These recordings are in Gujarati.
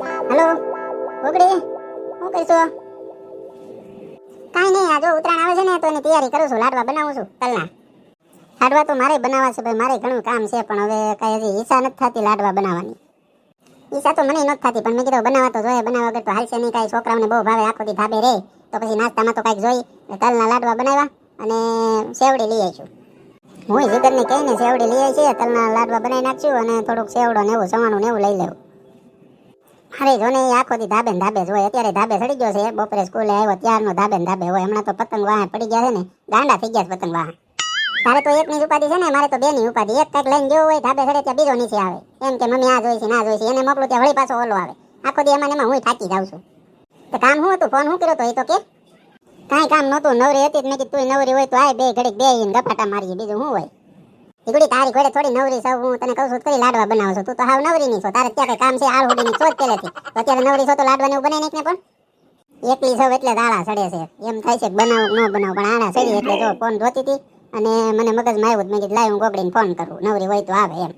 હલો? ઓગડી શું કરશો? કાંઈ નહીં, આ જો ઉત્તરાયણ આવે છે ને, તો એની તૈયારી કરું છું, લાડવા બનાવું છું તલના લાડવા તો મારે બનાવવા છે ભાઈ મારે ઘણું કામ છે, પણ હવે કાંઈ હજી ઈચ્છા નથી થતી લાડવા બનાવવાની. ઈચ્છા તો મને નથી થતી, પણ મેં કીધું બનાવવા તો જોઈએ, બનાવવા વગર તો હાલશે નહીં, કાંઈ છોકરાઓને બહુ ભાવે, આખો દી ભાભે રહે તો પછી નાસ્તામાં તો કાંઈક જોઈ તલના લાડવા બનાવ્યા અને સેવડી લઈ આવીશું હું જીગરને કહીને સેવડી લઈ આવી છે, તલના લાડવા બનાવી નાખશું અને થોડુંક સેવડો ને એવું સવાનું ને એવું લઈ લેવું. અરે જો ને આખો દી ધાબે ધાબે જ અત્યારે ધાબે ચડી ગયો છે. બપોરે સ્કૂલે આવ્યો, ત્યારનો ધાબે ધાબે હોય. હમણાં તો પતંગ વાહ પડી ગયા છે ને, ગાંડા થઈ ગયા પતંગ વાહ. તારે તો એકની ઉપાધિ છે ને, મારે તો બેની ઉપાધિ. એક કંઈક લઈને જેવું હોય, ધાબે ચડે ત્યાં બીજો નીચે આવે. એમ કે મમ્મી આ જોઈ છે ના જોઈ છે. એને મોકલું ત્યાં વળી પાછો ઓલો આવે. આખો દી એમાં એમાં હું થાકી જાઉં છું. તો કામ શું હતું? ફોન શું કર્યો તો? એ તો કે, કાંઈ કામ નહોતું. નવરી હતી મેં કીધું, તું નવરી હોય તો આય બે ઘડીક બે ગપાટા મારીએ. બીજું શું હોય? દીકડી તારી ઘોડે થોડી નવરી સૌ, હું તને કહું છું કરી લાડવા બનાવું છું. તું તો હાવ નવરી નહીં છો. તારે અત્યારે કામ છે આળ ઉડીની છો જ પહેલેથી અત્યારે નવરી છો તો લાડવા ને બનાવી નાખ પણ? એકલી સૌ એટલે દાળા સડે છે. એમ થાય છે બનાવું, ન બનાવું, પણ આડા સડી એટલે જો ફોન જોતી હતી અને મને મગજમાં આવ્યું મેં કીધું, લાય હું ફોન કરું. નવરી હોય તો આવે એમ.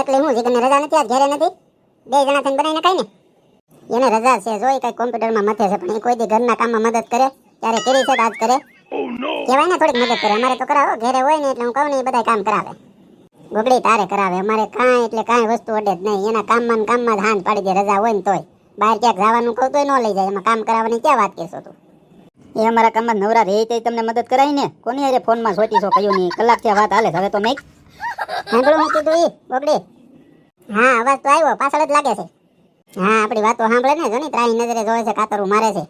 એકલી હું? જીગરને રજા નથી? આજ ઘેરે નથી? બે જણા થઈને બનાવીને કઈ ને? એને રજા છે, જોઈ કઈ કોમ્પ્યુટરમાં મથે છે, પણ એ કોઈ દી ઘરના કામમાં મદદ કરે ત્યારે કરી છે આજ કરે. કહેવાય ને થોડીક મદદ કરે. અમારે તો કરાવો ઘરે હોય ને એટલે હું કહું ને એ બધા કામ કરાવે. ગોગડી તારે કરાવે. અમારે કાંઈ એટલે કાંઈ વસ્તુ અડે જ નહીં. એના કામમાં ને કામમાં જ હાથ પાડી દે રજા હોય ને તોય. બહાર ક્યાંક જવાનું કહું તોય ન લઈ જાય. એમાં કામ કરાવવાની ક્યાં વાત કહેશો તું? એ અમારા કામમાં નવરા રહે તે તમને મદદ કરાવી ને? કોની અરે ફોનમાં સોટી છો કયું નહીં કલાક થયા વાત હાલે હવે તો મેં. સાંભળું હું કીધું ગોગડી હા અવાજ તો આવ્યો. પાછળ જ લાગે છે. હા આપણી વાતો સાંભળે ને? જો ને ત્રાહી નજરે જોવે છે કાતરું મારે છે.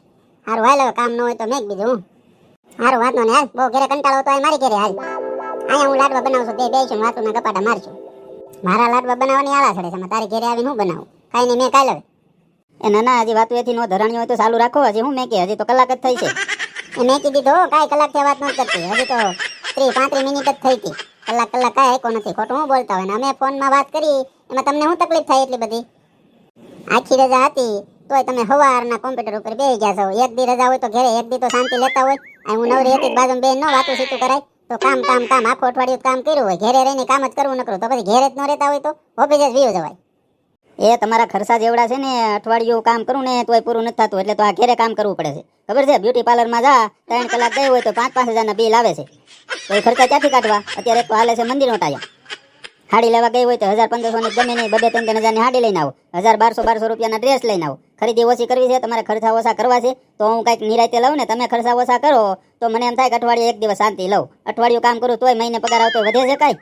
સારું હાલ હવે કામ ન હોય તો મેં બીજું હું. હારું, વાંધો ને હાલ. બહુ ઘરે કંટાળો તો મારી ઘરે, હાલ. અહીંયા હું લાડવા બનાવું છું, બે બેસું વાતું ને કપાટા મારશું. મારા લાડવા બનાવવાની આલા ચડે છે તારી ઘરે આવીને હું બનાવું? કાંઈ નહીં, મેં કાલે એ ના ના હજી વાતું એથી નો ધરાણી હોય તો ચાલુ રાખો, હજી હું મેં કે હજી તો કલાક જ થઈ છે. મેં કીધી તો કાંઈ કલાક થયા વાત ન કરતી. હજી તો ત્રીસ, પાંત્રીસ મિનિટ જ થઈ હતી. કલાક કલાક કાંઈ આયકો નથી, ખોટું હું બોલતા હોય ને? અમે ફોનમાં વાત કરી, એમાં તમને શું તકલીફ થાય એટલી બધી? આખી રજા હતી, તોય તમે સવારના કોમ્પ્યુટર ઉપર બેસી ગયા છો. એક દી રજા હોય તો ઘરે, એક દી તો શાંતિ લેતા હોય. હું નવરી હતી બાજુ બેન નો વાતું સીતું કરાય. તો કામ કામ કામ, આખો અઠવાડિયું કામ કર્યું હોય. ઘેરે રહીને કામ જ કરવું નકરું. તો પછી ઘેરે જ ન રહેતા હોય તો ઓફિસે જ વીવ જવાય. એ તમારા ખર્ચા જેવડા છે ને, અઠવાડિયું કામ કરું ને, તોય પૂરું નથી થતું. એટલે તો આ ઘેરે કામ કરવું પડે છે. ખબર છે? બ્યુટી પાર્લરમાં જા, ત્રણ કલાક ગઈ હોય તો પાંચ પાંચ હજારના બિલ આવે છે. તો એ ખર્ચા ક્યાંથી કાઢવા? અત્યારે તો હાલે છે મંદિરનો ટાયા હાડી લેવા ગઈ હોય તો હજાર પંદરસો ની ગમે નહીં બબે ત્રણ ત્રણ હજારની હાડી લઈને આવો. હજાર બારસો બારસો રૂપિયાના ડ્રેસ લઈને આવો. ખરીદી ઓછી કરવી છે તમારે ખર્ચા ઓછા કરવા છે તો હું કાંઈક નિરાયતે લઉં ને તમે ખર્ચા ઓછા કરો તો મને એમ થાય કે અઠવાડિયે એક દિવસ શાંતિ લઉં. અઠવાડિયું કામ કરું તોય મહિને પગાર આવતો વધે છે કાંઈ?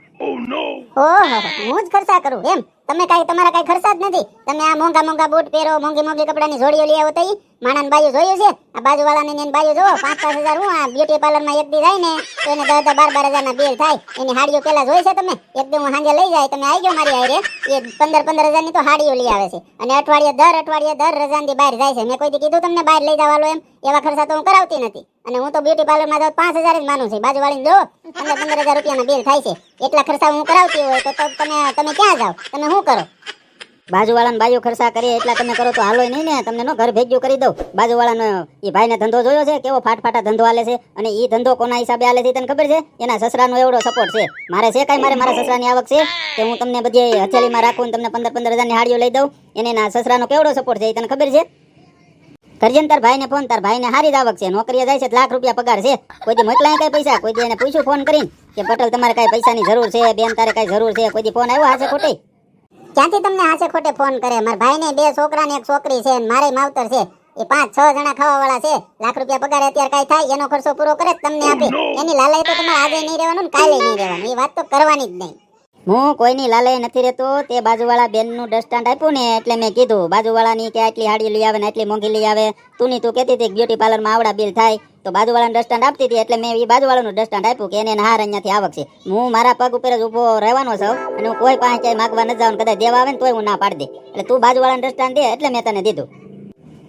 ઓહો હું જ ખર્ચા કરું એમ? તમે કાંઈ, તમારા કાંઈ ખર્ચા જ નથી. તમે આ મોંઘા મોંઘા બૂટ પહેરો, મોંઘી મોંઘી કપડાની જોડીઓ લઈ આવો તઈ માણાને બાજુ જોયું છે? આ બાજુવાળાને એની બાજુ જોવો. પાંચ પાંચ હજાર હું આ બ્યુટી પાર્લરમાં એક દી જાય ને, તો એને દસ બાર બાર હજારના બિલ થાય. એની હાડીઓ પેલા જોઈ છે તમે? એક દી હું સાંજે લઈ જાય, તમે આવી ગયો મારી હારે. એ પંદર પંદર હજારની તો હાડીઓ લઈ આવે છે. અને અઠવાડિયે દર અઠવાડિયે દર રજાની બહાર જાય છે. મેં કોઈ કીધું તમને? બહાર લઈ જવાલો એમ. એવા ખર્ચા તો હું કરાવતી નથી. અને હું તો બ્યુટી પાર્લરમાં જાઉં પાંચ હજાર જ માનું છું. બાજુવાળીને જો પંદર પંદર હજાર રૂપિયાના બિલ થાય છે. એટલા ખર્ચા હું કરાવતી હોય તો તમે તમે ક્યાં જાઓ? તમે શું કરો? બાજુવાળાને બાજુ ખર્ચા કરીએ એટલા તમે કરો તો હાલો નહીં ને. તમને નો ઘર ભેગ્યું કરી દઉં. બાજુવાળાનો એ ભાઈને ધંધો જોયો છે? કેવો ફાટફાટા ધંધો આલે છે? અને એ ધંધો કોના હિસાબે આલે છે તને ખબર છે? એના સસરાનો એવડો સપોર્ટ છે. મારે છે કાંઈ? મારે મારા સસરાની આવક છે કે હું તમને બધી હથેળીમાં રાખું તમને પંદર પંદર હજારની હાડીઓ લઈ દઉં. એને એના સસરાનો કેવડો સપોર્ટ છે એ તને ખબર છે? કરજે ને તાર ભાઈને ફોન તાર ભાઈને હારી જ આવક છે. નોકરીએ જાય છે લાખ રૂપિયા પગાર છે. કોઈ મોકલાય કઈ પૈસા? કોઈ એને પૂછ્યું ફોન કરીને કે પટેલ તમારે કઈ પૈસાની જરૂર છે? બેન તારે કઈ જરૂર છે? કોઈ ફોન આવ્યો હાથે ખોટી? ક્યાંથી તમને હાથે ખોટે ફોન કરે? મારા ભાઈને બે છોકરા ને એક છોકરી છે મારે માવતર છે. એ પાંચ છ જણા ખાવા વાળા છે. લાખ રૂપિયા પગાર અત્યારે કઈ થાય? એનો ખર્ચો પૂરો કરે તમને આપે. એની લાલય તો તમારે આજે નહીં રહેવાનું ને કાલે નહીં રહેવાનું. એ વાત તો કરવાની જ નહીં. હું કોઈની લાલે નથી રહેતો, તે બાજુવાળા બેનનું ડસ્ટાન્ડ આપ્યું ને એટલે મેં કીધું, બાજુવાળાની કે આટલી હાડી લઈ આવે ને આટલી મોંઘી લઈ આવે તું ની તું કહેતી હતી બ્યુટી પાર્લરમાં આવડા બિલ થાય, તો બાજુવાળાને ડસ્ટાન્ડ આપતી હતી એટલે મેં એ બાજુવાળાનું ડસ્ટાન્ડ આપ્યું કે એને હાર અહીંયાથી આવક છે. હું મારા પગ ઉપર જ ઊભો રહેવાનો છું અને હું કોઈ ક્યાંય માગવા ન જાઉં કદાચ દેવા આવે ને તોય હું ના પાડી દે. એટલે તું બાજુવાળાને ડસ્ટાન્ડ દે એટલે મેં તને દીધું.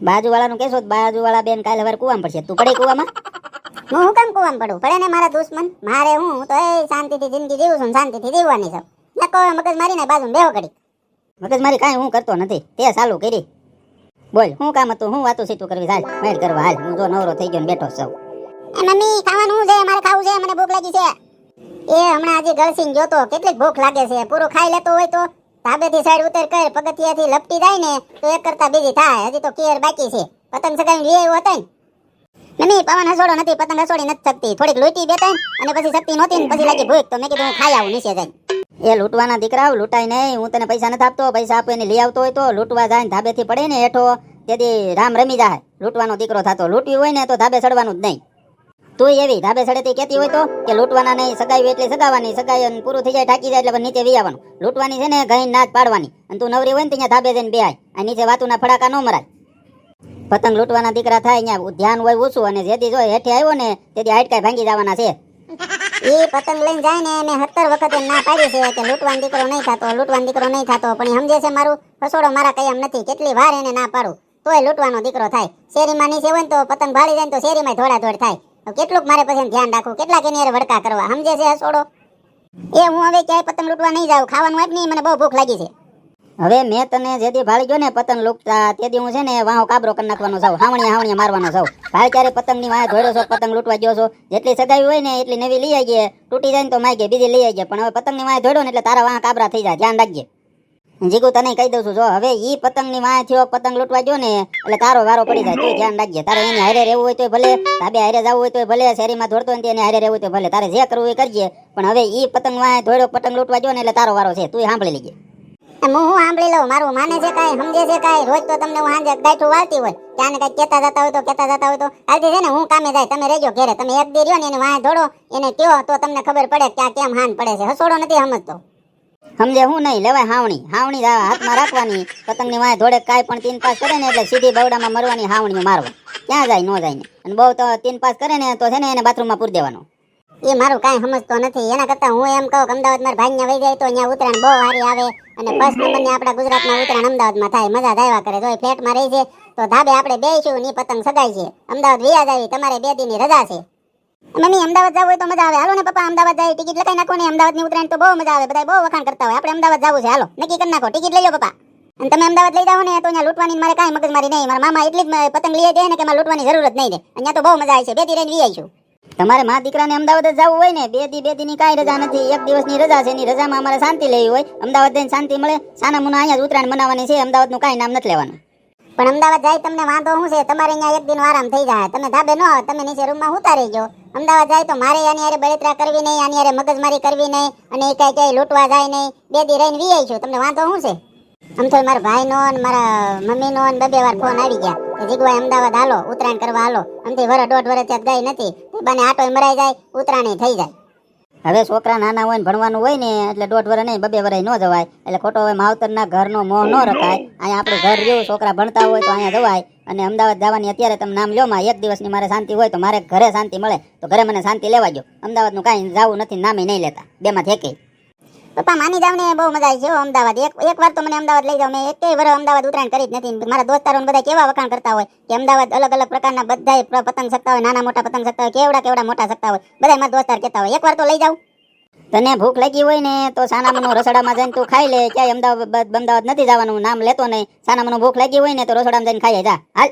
બાજુવાળાનું કહેશો બાજુવાળા બેન કાલે હવે કુવામાં પડશે. તું પડે કુવામાં? હું હું કેમ કુવામાં પડું? પડે ને મારા દુશ્મન મારે હું? તો એ શાંતિથી જિંદગી જીવું છું શાંતિથી જીવવાની છું. હવે મગજ મારીને બાજુ બેહો કરી મગજ મારી કાંઈ હું કરતો નથી. તે ચાલુ કરી. બોલ હું કામ હતું? હું વાતું સીતું કરવી? હાલ મેળ કરવા હાલ. હું જો નવરો થઈ ગયો ને બેઠો છું. એ મમ્મી ખાવાનું છે? મારે ખાવું છે? મને ભૂખ લાગી છે. એ હમણાં આજે ગળસીને જોતો કેટલીક ભૂખ લાગે છે. પૂરું ખાઈ લેતો હોય તો. ધાબેથી સાઈડ ઉતર કર પગથિયાથી લપટી જાય ને તો એક કરતા બીજી થાય. હજી તો કેર બાકી છે. પતંગ સગાઈ લઈ આવ્યો હતો ને. મમ્મી પવન હસોડો નથી, પતંગ હસોડી નથી શકતી. થોડીક લોટી બે ત્રણ, અને પછી શક્તિ નહોતી પછી લાગી ભૂખ તો મેં કીધું ખાઈ આવું નીચે જઈને. એ લૂંટવાના દીકરા લૂંટાય નહીં, હું તને પૈસા નથી આપતો, પૈસા આપો, એને લઈ આવતો હોય તો લૂંટવા જાય ધાબેથી પડે ને હેઠો તેથી રામ રમી જાય. લૂંટવાનો દીકરો થતો. લૂંટ્યું હોય ને તો ધાબે ચડવાનું જ નહીં. તું એવી ધાબે ચડેતી કહેતી હોય તો કે લૂંટવાના નહીં સગાઈ એટલે સગાવાની સગાઈ પૂરું થઈ જાય ઠાકી જાય એટલે નીચે વી આવવાનું લૂંટવાની છે ને ઘઈ નાચ પાડવાની. અને તું નવરી હોય ને ત્યાં ધાબે જઈને બે આય નીચે વાતુના ફડાકા ન મરાય. પતંગ લૂંટવાના દીકરા થાય, અહીંયા ધ્યાન હોય ઓછું અને જેથી જો હેઠે આવ્યો ને તેથી હાડકાઈ ભાંગી જવાના છે. એ પતંગ લઈને જાય ને એને સત્તર વખત ના પાડી છે કે લૂંટવાનો દીકરો નહીં થતો, લૂંટવાનો દીકરો નહીં થતો, પણ સમજે છે મારું? ફસોડો મારા કઈ એમ નથી, કેટલી વાર એને ના પાડું. તોય લૂંટવાનો દીકરો થાય. શેરીમાં નીચે હોય ને તો પતંગ ભાળી જાય ને તો શેરીમાં થોડા ધોડ થાય કેટલુંક મારે પછી ધ્યાન રાખવું, કેટલાક એની વડકા કરવા. સમજે છે હસોડો એ હું હવે ક્યાંય પતંગ લૂંટવા નહીં જાઉં, ખાવાનું આપ નહીં, મને બહુ ભૂખ લાગી છે. હવે મેં તને જેથી ભાળી ગયો ને પતંગ લૂંટતા તેથી હું છે ને વાહો કાબરો કરી નાખવાનો છું હાવણીયા હાવણીયા મારવાનો છું ભાઈ ક્યારે પતંગની વાહે જોડો છો, પતંગ લૂંટવા ગયો છો? જેટલી સગાઈ હોય ને એટલી નવી લઈ આવીએ. તૂટી જાય ને તો માગીએ બીજી લઈ આવીએ. પણ હવે પતંગની વાહે જોડો ને એટલે તારા વાહ કાબરા થઈ જાય, ધ્યાન રાખજે. જીગુ તને કહી દઉં છું, જો, હવે ઈ પતંગની વાહે થયો, પતંગ લૂંટવા ગયો ને એટલે તારો વારો પડી જાય તું ધ્યાન રાખજે. તારે એની હારે રહેવું હોય તો ભલે ધાબે હારે જવું હોય તો ભલે, શેરીમાં દોડતો હોય ને હારે રહેવું હોય તો ભલે. તારે જે કરવું એ કરજે, પણ હવે ઈ પતંગ વાહે ધોડ્યો પતંગ લૂંટવા ગયો ને એટલે તારો વારો છે તું સાંભળી લેજે. હું સાંભળી લઉં? મારું માને છે કાંઈ, સમજે છે કાંઈ, રોજ તો તમને હું સાંજે ગાંઠું વાળતી હોય. ત્યાં કાંઈ કહેતા જતા હોય તો કહેતા જતા હોય તો. કાલથી છે ને હું કામે જાય, તમે રહેજો ઘેરે. તમે એક દી રહ્યો ને એને વાંહે દોડો એને કયો, તો તમને ખબર પડે કે આ કેમ હાન પડે છે. હસોડો નથી સમજતો. સમજે હું નહીં, લેવાય હાવણી. હાવણી હાથમાં રાખવાની પતંગની વાય ધોડે કાંઈ પણ તીન પાસ કરે ને એટલે સીધી બવડામાં મરવાની હાવણીઓ મારવા ક્યાં જાય, ન જાય ને. અને બહુ તો તીન પાસ કરે ને, તો છે ને એને બાથરૂમમાં પૂરી દેવાનો. એ મારું કાંઈ સમજતો નથી. એના કરતાં હું એમ કહું કે અમદાવાદ મારા ભાઈ વહી જાય તો અહીંયા ઉત્તરાયણ બહુ સારી આવે અને ફર્સ્ટ નંબરની આપણા ગુજરાતમાં ઉત્તરાયણ અમદાવાદમાં થાય મજા જ કરે. જો એ ફ્લેટમાં રહી છે તો ધાબે આપણે બેસીશું ની પતંગ સગાઈ છે. અમદાવાદ વિયા જાવી તમારે બે દીની રજા છે. મમ્મી અમદાવાદ જવું હોય તો મજા આવે. હાલો ને પપ્પા અમદાવાદ જાય ટિકિટ લખાઈ નાખો ને અમદાવાદની ઉત્તરાયણ તો બહુ મજા આવે બધા બહુ વખાણ કરતા હોય. આપણે અમદાવાદ જવું છે. હાલો નક્કી કરી નાખો. ટિકિટ લઈ લો પપ્પા. અને તમે અમદાવાદ લઈ જાઓ ને તો અહીંયા લૂંટવાની મારે કાંઈ મગજમારી નહીં. મારા મામા એટલી જ પતંગ લઈ જાય ને કે મારે લૂંટવાની જરૂર જ નહીં રહે અહીંયા તો બહુ મજા આવે છે. બે દી રહીને વી આવીશું. તમારે મા દીકરાને અમદાવાદ જ જવું હોય ને, બે દી બે દીની કાંઈ રજા નથી. એક દિવસની રજા છે એની રજામાં અમારે શાંતિ લેવી હોય. અમદાવાદ જઈને શાંતિ મળે. સાના મુના અહીંયા જ ઉત્તરાયણ મનાવવાની છે, અમદાવાદનું કાંઈ નામ નથી લેવાનું. પણ અમદાવાદ જાય તમને વાંધો શું છે? તમારે અહીંયા એક દિન આરામ થઈ જાય. તમે ધાબે ન આવો, તમે નીચે રૂમમાં ઉતારી રહીજો. અમદાવાદ જાય તો મારે આની હારે બળતરા કરવી નહીં, આની હારે મગજમારી કરવી નહીં, અને એ કાંઈ ક્યાંય લૂંટવા જાય નહીં. બે દી રહીને વી આવીશું તમને વાંધો શું છે? આમ તો મારા ભાઈનો ને મારા મમ્મીનો ને બબે વાર ફોન આવી ગયા. કે અમદાવાદ હાલો, ઉત્તરાયણ કરવા હાલો. આમથી વર દોઢ વર ત્યાં ગઈ નથી. તે બને આટો મરાઈ જાય, ઉત્તરાયણ થઈ જાય. હવે છોકરા નાના હોય ભણવાનું હોય ને, એટલે દોઢ વર નહીં, બબે વરાય ન જવાય. એટલે ખોટો હોય માવતરના ઘરનો મોહ ન રખાય. અહીંયા આપણું ઘર રહ્યું, છોકરા ભણતા હોય તો અહીંયા જવાય. અને અમદાવાદ જવાની અત્યારે તમે નામ લ્યો માં, એક દિવસની મારે શાંતિ હોય તો મારે ઘરે શાંતિ મળે, તો ઘરે મને શાંતિ લેવા દો અમદાવાદનું કાંઈ જવું નથી, નામે નહીં લેતા. બેમાં એકેય. પપ્પા, માની જાવ ને, બહુ મજા આવી છે અમદાવાદ. એક એક વાર તો મને અમદાવાદ લઈ જાવ મેં એકેય વર અમદાવાદ ઉત્તરાયણ કરી જ નથી. મારા દોસ્તારો બધા કેવા વખાણ કરતા હોય? કે અમદાવાદ અલગ અલગ પ્રકારના બધા પતંગ શકતા હોય, નાના મોટા પતંગ શકતા હોય, કેવડા કેવડા મોટા શકતા હોય? બધા મારા દોસ્તાર કહેતા હોય. એક વાર તો લઈ જાવ તને ભૂખ લાગી હોય ને, તો સાનામનું રસોડામાં જઈને તું ખાઈ લે. ક્યાંય અમદાવાદ અમદાવાદ નથી જવાનું. નામ લેતો નહીં. સાનામાનું ભૂખ લાગી હોય ને, તો રસોડામાં જઈને ખાઈ જા. હાલ.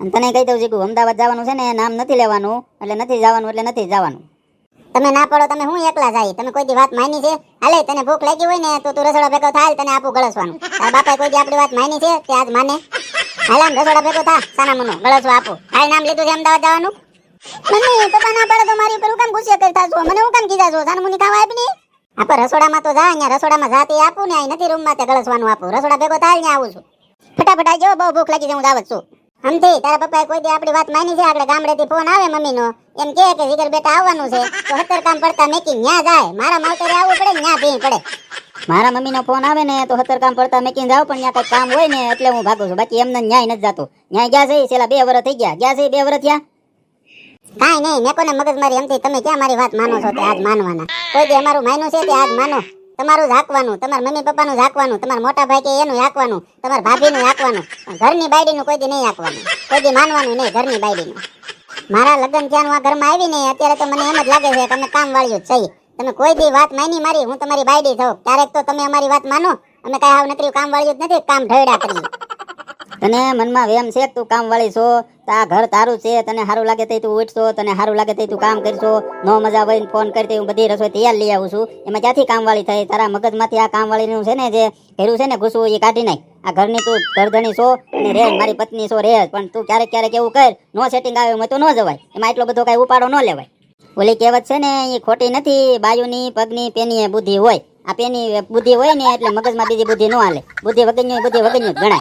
અને તને કહી દઉં, જીગુ, અમદાવાદ જવાનું છે ને, નામ નથી લેવાનું. એટલે નથી જવાનું, એટલે નથી જવાનું. તમે ના પડો, તમે હું એકલા જાય તમે કોઈ દી વાત માની છે? હાલે, તને ભૂખ લાગી હોય ને, તો તું રસોડા ભેગો થાય તને આપું ગળસવાનું. તારા બાપાએ કોઈ આપણી વાત માની છે? તે આજ માને. હાલે રસોડા ભેગો થા, સાના મનો ગળસવા આપું. હાલ નામ લીધું છે અમદાવાદ જવાનું? મમ્મી, પપ્પા ના પડે તો મારી ઉપર હું ગુસ્સે કરતા છો મને હું કેમ કીધા છો? સાના મુની ખાવા આપી આપણે રસોડામાં તો જા, અહીંયા રસોડામાં જાતી આપું ને, અહીં નથી રૂમમાં તે ગળસવાનું આપું. રસોડા ભેગો થાય ને આવું છું. ફટાફટ આવજો, બહુ ભૂખ લાગી છે, હું જાવ છું. સમજી તારા પપ્પાએ કોઈ દી આપણી વાત માની છે? આપણે ગામડેથી ફોન આવે મમ્મીનો. એમ કહે કે વિગર બેટા આવવાનું છે. તો હતર કામ પડતા મેકી ન્યા જાય. મારા માવતરે આવવું પડે ન્યા ભીણ પડે. મારા મમ્મીનો ફોન આવે ને તો હતર કામ પડતા મેકીને જાવ, પણ ત્યાં કંઈક કામ હોય ને એટલે હું ભાગું છું. બાકી એમને ન્યાય નથી જાતો. ન્યાય ગયા છે છેલ્લા બે વર્ષ થઈ ગયા. ગયા છે બે વર્ષ થયા? કાંઈ નહીં. મેં કોને મગજ મારી એમથી તમે ક્યાં મારી વાત માનો છો? તે આજ માનવાના. કોઈ દી અમારું માન્યું છે તે આજ માનો. તમારું જ હાંકવાનું તમારા મમ્મી પપ્પાનું જ હાંકવાનું તમારા મોટા ભાઈ કે એનું હાંકવાનું તમારા ભાભીનું હાંકવાનું પણ ઘરની બાયડીનું કોઈ દી નહીં હાંકવાનું કોઈ દી માનવાનું નહીં ઘરની બાયડીનું. મારા લગ્ન થયા હું ઘરમાં આવી ને અત્યારે તો મને એમ જ લાગે છે અમે કામ વાળ્યું જ છે તમે કોઈ બી વાત માની મારી, હું તમારી બાયડી થઉં. ક્યારેક તો તમે અમારી વાત માનો, અમે કાંઈ હાવ નકરી કામ વાળ્યું જ નથી, કામ ઢળડા કરીએ. તને મનમાં વેમ છે, તું કામ વાળી છો આ ઘર તારું છે, તને સારું લાગે તે તું ઉઠશો, તને સારું લાગે તે તું કામ કરશો, નો મજા હોય ફોન કરતી હું બધી રસોઈ તૈયાર લઈ આવું છું. એમાં ક્યાંથી કામ વાળી થઈ તારા મગજમાંથી આ કામ વાળીનું છે ને જે ઘેરું છે ને ઘૂસવું, એ કાઢી નાખ. આ ઘરની તું ઘરધણી છો અને રે, મારી પત્ની છો, રે, પણ તું ક્યારેક ક્યારેક એવું કર, નો સેટિંગ આવે એમાં તો ન જવાય. એમાં એટલો બધો કઈ ઉપાડો ન લેવાય. ઓલી કહેવત છે ને એ ખોટી નથી, બાયુની પગની પેની બુદ્ધિ હોય. આ પેની બુદ્ધિ હોય ને એટલે મગજમાં બીજી બુદ્ધિ ન હાલે. બુદ્ધિ વગરની બુદ્ધિ વગરની ગણાય.